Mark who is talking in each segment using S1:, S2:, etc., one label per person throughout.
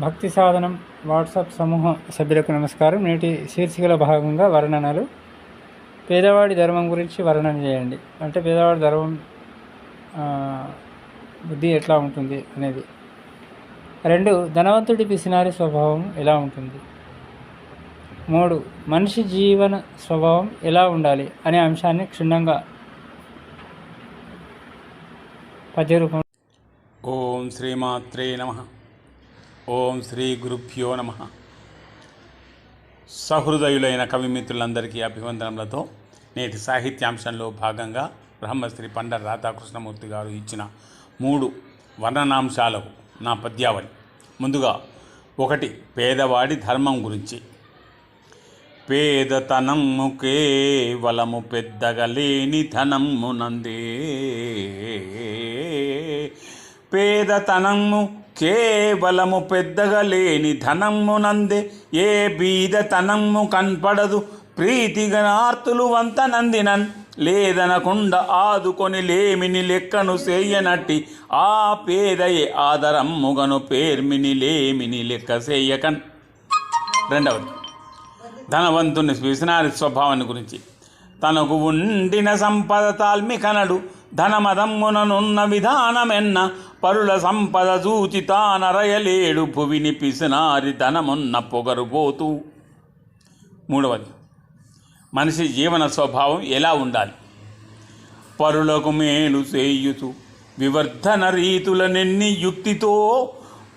S1: భక్తి సాధనం వాట్సాప్ సమూహ సభ్యులకు నమస్కారం. నేటి శీర్షికల భాగంగా వర్ణనలు. పేదవాడి ధర్మం గురించి వర్ణన చేయండి. అంటే పేదవాడి ధర్మం బుద్ధి ఎట్లా ఉంటుంది అనేది. రెండు ధనవంతుడి పిసినారి స్వభావం ఎలా ఉంటుంది? మూడు మనిషి జీవన స్వభావం ఎలా ఉండాలి అనే అంశాన్ని క్షుణ్ణంగా పద్య రూపం
S2: ఓం శ్రీమాత్రే నమ. ఓం శ్రీ గురుభ్యో నమ. సహృదయులైన కవిమిత్రులందరికీ అభివందనములతో నేటి సాహిత్యాంశంలో భాగంగా బ్రహ్మశ్రీ పండ రాధాకృష్ణమూర్తి గారు ఇచ్చిన మూడు వర్ణనాంశాలకు నా పద్యావళి. ముందుగా ఒకటి పేదవాడి ధర్మం గురించి. పేదతనము కేవలము పెద్దగా లేని ధనమునందే. పేదతనము కేవలము పెద్దగా లేని ధనమునందే ఏ బీదతనము కనపడదు. ప్రీతిగా ఆర్తులు వంత నందినన్ లేదనకుండా ఆదుకొని లేమిని లెక్కను చేయనట్టి ఆ పేదయే ఆదరమ్ముగను పేర్మిని లేమిని లెక్క చేయకన్ రెండవది ధనవంతుని విసనారి స్వభావాన్ని గురించి. తనకు ఉండిన సంపద తాల్మి కనడు ధనమదమ్ముననున్న విధానమెన్న పరుల సంపద చూచి తానరయలేడు భువిని పిసినారి ధనమున్న పొగరుపోతూ మూడవది మనిషి జీవన స్వభావం ఎలా ఉండాలి? పరులకు మేలు చేయుచు వివర్ధన రీతులనెన్ని యుక్తితో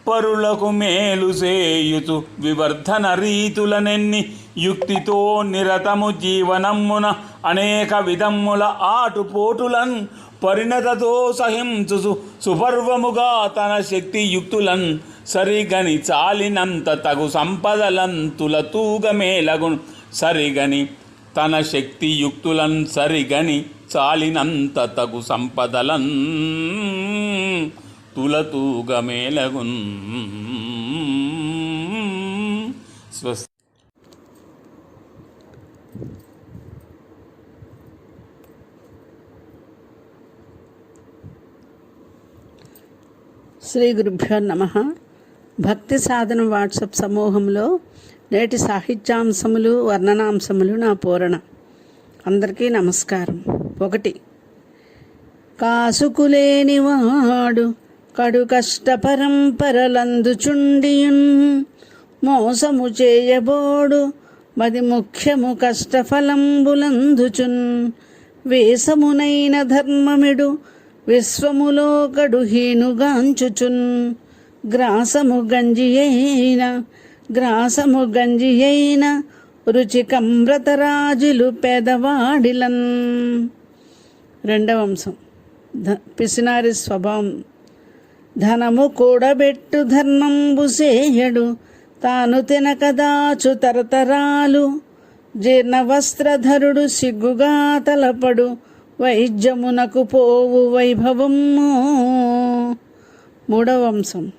S2: పరులకు మేలు చేయుచు వివర్ధన రీతులనెన్ని యుక్తితో నిరతము జీవనమ్మున అనేక విధమ్ముల ఆటుపోటులన్ పరిణతతో సహించుసు సుపర్వముగా తన శక్తి యుక్తులన్ సరిగని చాలినంత తగు సంపదలంతుల తూగమేలగును సరిగని తన శక్తి యుక్తులన్ సరిగని చాలినంత తగు సంపదలన్ తులతూగమేలగున్. స్వస్తి
S3: శ్రీ గురుభ్యో నమ. భక్తి సాధన వాట్సాప్ సమూహంలో నేటి సాహిత్యాంశములు వర్ణనాంశములు నా పూరణ. అందరికీ నమస్కారం. ఒకటి కాసుకులేనివాడు కడు కష్ట పరంపరలందుచుండియున్ మోసము చేయబోడు మది ముఖ్యము కష్టఫలంబులందుచున్. వేసమునైన ధర్మమిడు విశ్వములో కడుహీనుగాంచుచున్ గ్రాసము గంజి అయిన గ్రాసము గంజి అయిన రుచికమ్రతరాజులు పేదవాడిలన్. రెండవ అంశం. ధ పిసినారి స్వభావం. ధనము కూడబెట్టు ధర్మంబు సేయడు తాను తినకదాచు తరతరాలు. జీర్ణ వస్త్రధరుడు సిగ్గుగా తలపడు. వైద్యమునకు పోవు వైభవము. మూడవ అంశం.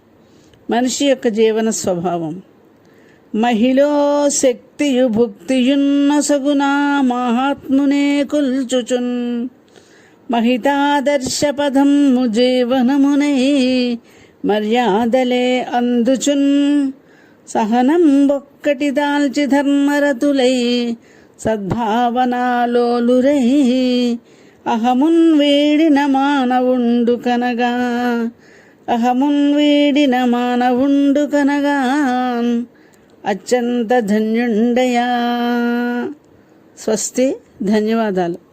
S3: మనిషి యొక్క జీవన స్వభావం. మహిళో శక్తియు భుక్తియున్న సగునా మహాత్మునే కుల్చుచున్. మహితాదర్శపదము జీవనమునై మర్యాదలే అందుచున్ సహనం ఒక్కటి దాల్చి ధర్మరతులై సద్భావనాలోలురై అహమున్ వీడిన మానవుండు కనగా అహమున్ వీడిన మానవుండు కనగా అత్యంత ధన్యుండయా. స్వస్తి ధన్యవాదాలు.